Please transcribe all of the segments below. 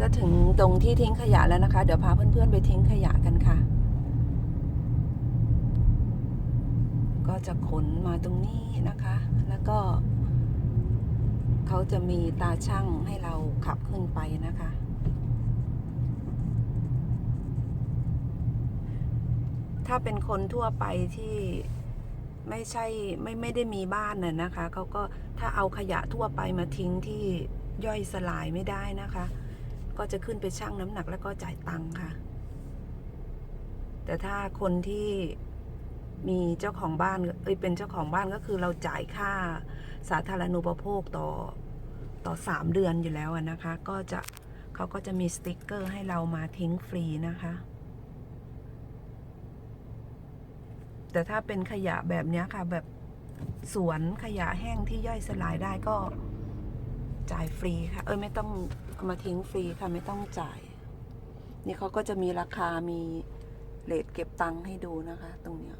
จะถึงตรงที่ทิ้งขยะแล้วนะคะ เดี๋ยวพาเพื่อนๆไปทิ้งขยะกันค่ะ ก็จะขนมาตรงนี้นะคะ แล้วก็ เขาจะมีตาช่างให้เราขับขึ้นไปนะคะถ้าเป็นคนทั่วไปที่ไม่ใช่ไม่ไม่ได้มีบ้านน่ะนะคะเขาก็ถ้าเอาขยะทั่วไปมาทิ้งที่ย่อยสลายไม่ได้นะคะ ก็จะขึ้นไปชั่งน้ำหนักแล้วก็จ่ายตังค่ะ แต่ถ้าคนที่มีเจ้าของบ้านเอ้ยเป็นเจ้าของบ้านก็คือเราจ่ายค่าสาธารณูปโภคต่อต่อสามเดือนอยู่แล้วนะคะ ก็จะเขาก็จะมีสติกเกอร์ให้เรามาทิ้งฟรีนะคะ แต่ถ้าเป็นขยะแบบนี้ค่ะแบบสวนขยะแห้งที่ย่อยสลายได้ก็ จ่ายฟรีค่ะเอ้ยไม่ต้องเอามาทิ้งฟรีค่ะไม่ต้องจ่าย นี่เขาก็จะมีราคามีเลทเก็บตังค์ให้ดูนะคะ ตรงเนี้ย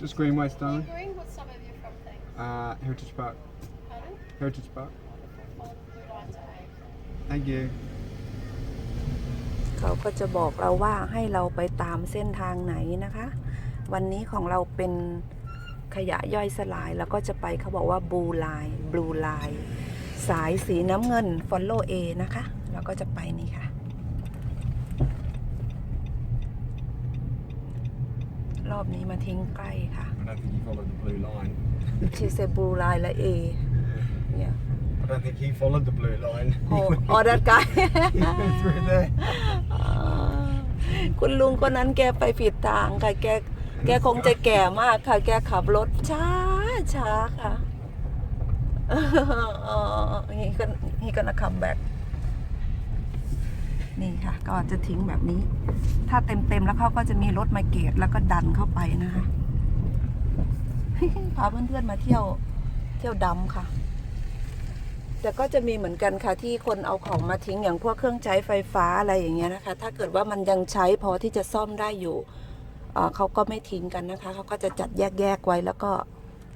Just Greenway Stone, Green, what's some of your from things? uh, Heritage Park. Pardon? Heritage Park. Follow the blue line to A. Thank you. เขาก็จะบอกเราว่าให้เราไปตามเส้นทางไหนนะคะ วันนี้ของเราเป็นขยะย่อยสลาย แล้วก็จะไปเขาบอกว่าบลูไลน์บลูไลน์สายสีน้ำเงิน follow A นะคะแล้วก็จะไปนี่ค่ะ รอบนี้มาทิ้งใกล้ค่ะ I don't think he followed the blue line. ชีเซบลูไลน์และ A เนี่ย I don't think he followed the blue line. โอ้ออดัดไก he went through there. คุณลุงคนนั้นแกไปผิดทางค่ะ แก แกคงจะแก่มากค่ะ แกขับรถช้าช้าค่ะ he gonna he gonna come back นี่ค่ะ ก็จะทิ้งแบบนี้ ถ้าเต็มเต็มๆแล้วเขาก็จะมีรถมาเกตแล้วก็ดันเข้าไปนะคะพาเพื่อนๆมาเที่ยวเที่ยวดำค่ะ แต่ก็จะมีเหมือนกันค่ะที่คนเอาของมาทิ้งอย่างพวกเครื่องใช้ไฟฟ้าอะไรอย่างเงี้ยนะคะ ถ้าเกิดว่ามันยังใช้พอที่จะซ่อมได้อยู่เเขาก็ไม่ทิ้งกันนะคะเขาก็จะจัดแยกๆไว้แล้วก็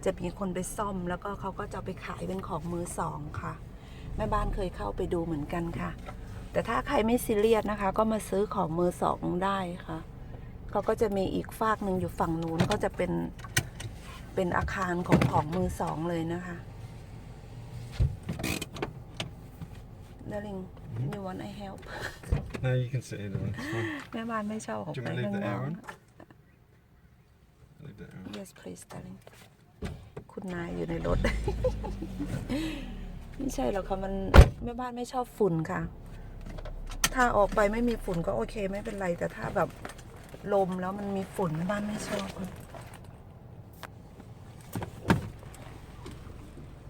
จะมีคนไปซ่อม แล้วก็เขาก็จะไปขายเป็นของมือสองค่ะ แม่บ้านเคยเข้าไปดูเหมือนกันค่ะ แต่ถ้าใครไม่ซีเรียสนะคะ ก็มาซื้อของมือสองได้ค่ะเขาก็จะมีอีกฝากหนึ่งอยู่ฝั่งนู้นก็จะเป็นเป็นอาคารของของมือสองเลยนะคะ Darling you want I help No, you can sit here, darling. It's fine. แม่บ้านไม่ชอบออก Do you ไป want to ข้าง leave the นอ air ก on? Leave the air on. Yes please darling คุณนายอยู่ในรถ ไม่ใช่หรอกค่ะมันแม่บ้านไม่ชอบฝุ่นค่ะ ถ้าออกไปไม่มีฝุ่นก็โอเคไม่เป็นไร แต่ถ้าแบบลมแล้วมันมีฝุ่นแม่บ้านไม่ชอบค่ะ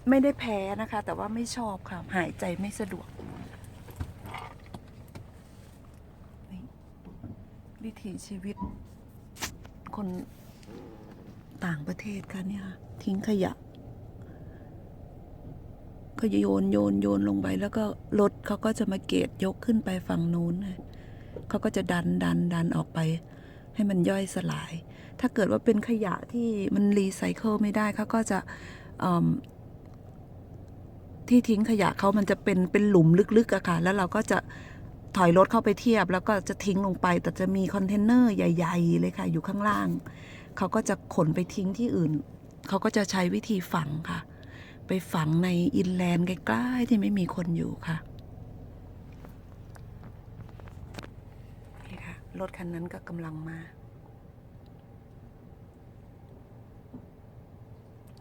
ไม่ได้แพ้นะคะ แต่ว่าไม่ชอบค่ะ หายใจไม่สะดวก วิถีชีวิต คนต่างประเทศค่ะเนี่ยค่ะทิ้งขยะก็โยนโยนโยนลงไปแล้วก็รถเขาก็จะมาเกตยกขึ้นไปฝั่งนู้นเขาก็จะดันดันดันออกไป ให้มันย่อยสลาย ถ้าเกิดว่าเป็นขยะที่มันรีไซเคิลไม่ได้เขาก็จะ ที่ทิ้งขยะเขามันจะเป็นเป็นหลุมลึกๆอะค่ะ แล้วเราก็จะถอยรถเข้าไปเทียบ แล้วก็จะทิ้งลงไป แต่จะมีคอนเทนเนอร์ใหญ่ ๆ เลยค่ะ อยู่ข้างล่าง เขาก็จะขนไปทิ้งที่อื่น เขาก็จะใช้วิธีฝังค่ะ ไปฝังในอินแลนด์ใกล้ๆที่ไม่มีคนอยู่ค่ะนี่ค่ะ รถคันนั้นก็กำลังมา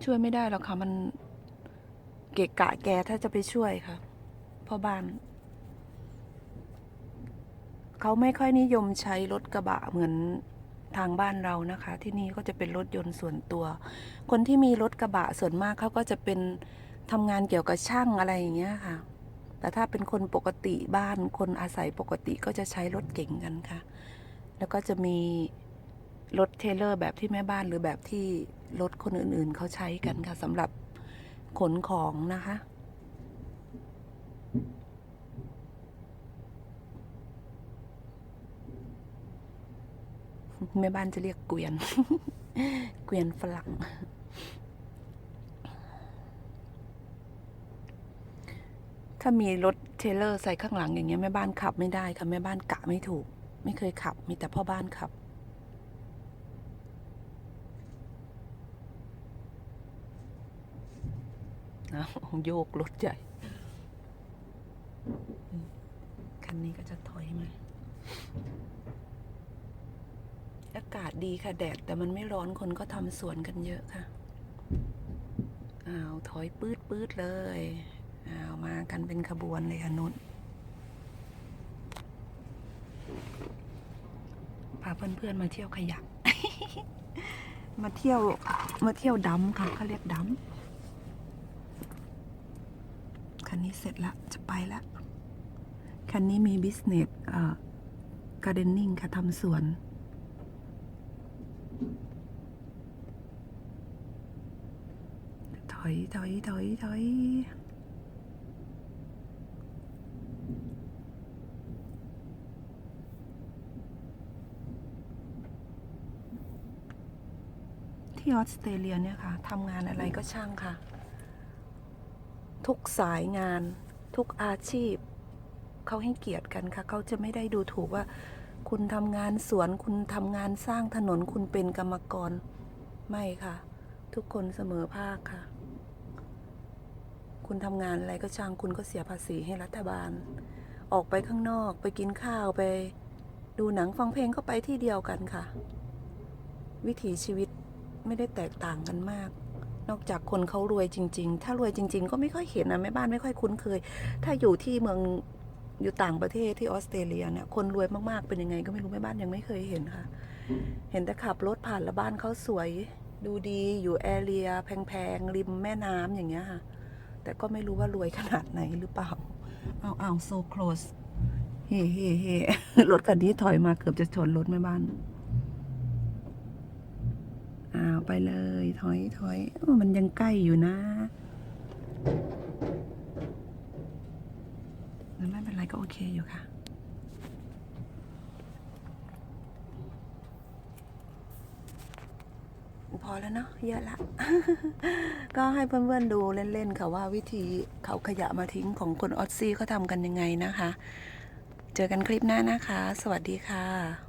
ช่วยไม่ได้หรอกค่ะมัน เกะกะแกถ้าจะไปช่วยค่ะพ่อบ้าน เขาไม่ค่อยนิยมใช้รถกระบะเหมือนทางบ้านเรานะคะ ที่นี่ก็จะเป็นรถยนต์ส่วนตัว คนที่มีรถกระบะส่วนมากเขาก็จะเป็นทำงานเกี่ยวกับช่างอะไรอย่างเงี้ยค่ะ แต่ถ้าเป็นคนปกติบ้านคนอาศัยปกติก็จะใช้รถเก๋งกันค่ะ แล้วก็จะมีรถเทเลอร์แบบที่แม่บ้านหรือแบบที่รถคนอื่นๆเขาใช้กันค่ะสำหรับ ขนของนะคะ แม่บ้านจะเรียกเกวียน เกวียนฝรั่ง ถ้ามีรถเทรลเลอร์ใส่ข้างหลังอย่างเงี้ยแม่บ้านขับไม่ได้ค่ะแม่บ้านกะไม่ถูก ไม่เคยขับ มีแต่พ่อบ้านขับ นะโยกรถใหญ่คันนี้ก็จะถอยมาอากาศดีค่ะแดด แต่มันไม่ร้อนคนก็ทำสวนกันเยอะค่ะอ้าวถอยปืดปืดเลยอ้าวมากันเป็นขบวนเลยค่ะนุนพาเพื่อนๆมาเที่ยวขยะมาเที่ยวมาเที่ยวดัมค่ะเขาเรียกดัม คันนี้เสร็จละจะไปละ คันนี้มีบิสเนสเอ่อการ์เดนนิ่งค่ะทำสวน ถอย ถอย ถอย ถอยที่ออสเตรเลียเนี่ยค่ะทำงานอะไรก็ช่างค่ะ ทุกสายงาน ทุกอาชีพ เขาให้เกียรติกันค่ะ เขาจะไม่ได้ดูถูกว่า คุณทำงานสวน คุณทำงานสร้างถนนคุณเป็นกรรมกร ไม่ค่ะ ทุกคนเสมอภาคค่ะ คุณทำงานอะไรก็ช่างคุณก็เสียภาษีให้รัฐบาล ออกไปข้างนอกไปกินข้าวไป ดูหนังฟังเพลงก็ไปที่เดียวกันค่ะ วิถีชีวิตไม่ได้แตกต่างกันมาก นอกจากคนเขารวยจริง ๆ ถ้ารวยจริง ๆ ก็ไม่ค่อยเห็นนะแม่บ้านไม่ค่อยคุ้นเคย ถ้าอยู่ที่เมืองอยู่ต่างประเทศที่ออสเตรเลียเนี่ยคนรวยมากๆเป็นยังไง ก็ไม่รู้แม่บ้านยังไม่เคยเห็นค่ะ เห็นแต่ขับรถผ่านแล้วบ้านเขาสวย ดูดีอยู่แอเรียแพงๆริมแม่น้ำอย่างเงี้ยค่ะ แต่ก็ไม่รู้ว่ารวยขนาดไหนหรือเปล่า เอาเอา so close เฮ้เฮ้เฮ้รถคันนี้ถอยมาเกือบจะชนรถแม่บ้าน อ้าวไปเลย ถอยถอยอ้มันยังใกล้อยู่นะแต่ไม่เป็นไรก็โอเคอยู่ค่ะ พอแล้วเนาะเยอะละ ก็ให้เพื่อนๆดูเล่นๆค่ะว่าวิธีเขาขยะมาทิ้งของคนออสซี่เขาทำกันยังไงนะคะ เจอกันคลิปหน้านะคะ สวัสดีค่ะ